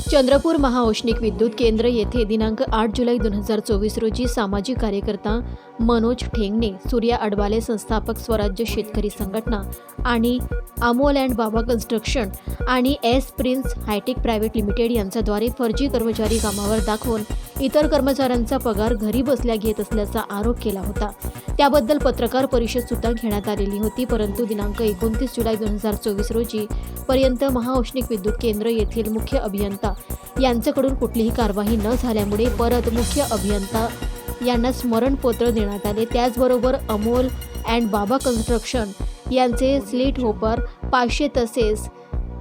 चंद्रपूर महाऔष्णिक विद्युत केंद्र येथे दिनांक आठ जुलै दोन हजार चोवीस रोजी सामाजिक कार्यकर्ता मनोज ठेंगणे सूर्या अडवाले संस्थापक स्वराज्य शेतकरी संघटना आणि अमोल अँड बाबा कन्स्ट्रक्शन आणि S Prince hitech private limited यांच्याद्वारे फर्जी कर्मचारी कामावर दाखवून इतर कर्मचाऱ्यांचा पगार घरी बसल्या घेत असल्याचा आरोप केला होता. त्याबद्दल पत्रकार परिषद सुद्धा घेण्यात आलेली होती परंतु दिनांक एकोणतीस जुलै दोन हजार चोवीस रोजी पर्यंत महाऔष्णिक विद्युत केंद्र येथील मुख्य अभियंता यांच्याकडून कुठलीही कारवाई न झाल्यामुळे परत मुख्य अभियंता यांना स्मरणपत्र देण्यात आले. त्याचबरोबर अमोल अँड बाबा कन्स्ट्रक्शन यांचे स्लीट होपर पाचशे तसेच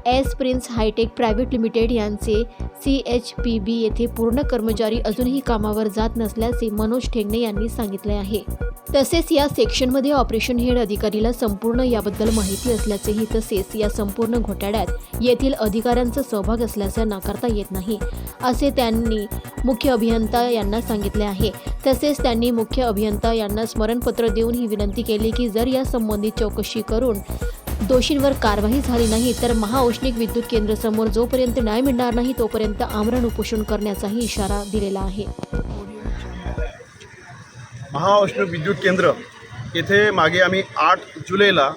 S Prince hitech private limited यांचे सी एच पी बी येथे पूर्ण कर्मचारी अजूनही कामावर जात नसल्याचे मनोज ठेंगणे यांनी सांगितले आहे. तसेच या सेक्शनमध्ये ऑपरेशन हेड अधिकारीला संपूर्ण याबद्दल माहिती असल्याचेही तसेच या संपूर्ण घोटाळ्यात येथील अधिकाऱ्यांचा सहभाग असल्याचे नाकारता येत नाही असे त्यांनी मुख्य अभियंता यांना सांगितले आहे. तसेच त्यांनी मुख्य अभियंता यांना स्मरणपत्र देऊन ही विनंती केली की जर या संबंधित चौकशी करून दोषींवर कारवाई झाली नाही तर महाऔष्णिक विद्युत केंद्र समोर जोपर्यंत न्याय मिळणार नाही तोपर्यंत आमरण उपोषण करण्याचाही इशारा दिलेला आहे. महाऔष्णिक विद्युत केंद्र येथे मागे आम्ही आठ जुलैला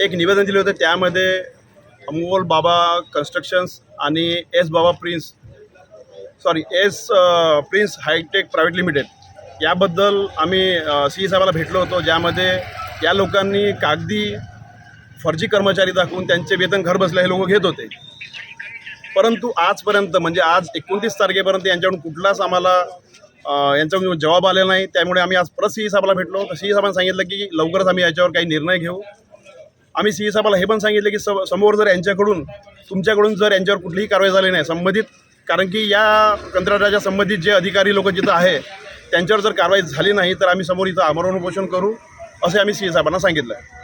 एक निवेदन दिले होते. त्यामध्ये अमोल बाबा कन्स्ट्रक्शन्स आणि S Baba Prince sorry S Prince hitech private limited याबद्दल आम्ही सी साहेबाला भेटलो होतो ज्यामध्ये या लोकांनी कागदी फर्जी कर्मचारी दाखवून त्यांचे वेतन घर बसल्या हे लोक घेत होते. परंतु आजपर्यंत म्हणजे आज एकोणतीस तारखेपर्यंत यांच्याकडून कुठलाच आम्हाला यांच्याकडून जबाब आलेला नाही. त्यामुळे आम्ही आज परत सी साहेबाला भेटलो. तर सी साहेबांना सांगितलं की लवकरच आम्ही याच्यावर काही निर्णय घेऊ. आम्ही सी साहेबाला हे पण सांगितलं की स समोर जर यांच्याकडून तुमच्याकडून जर यांच्यावर कुठलीही कारवाई झाली नाही संबंधित कारण की या कंत्राटाच्या संबंधित जे अधिकारी लोक जिथं आहे त्यांच्यावर जर कारवाई झाली नाही तर आम्ही समोर इथं आमरण उपोषण करू असे आम्ही सी साहेबांना सांगितलं. आहे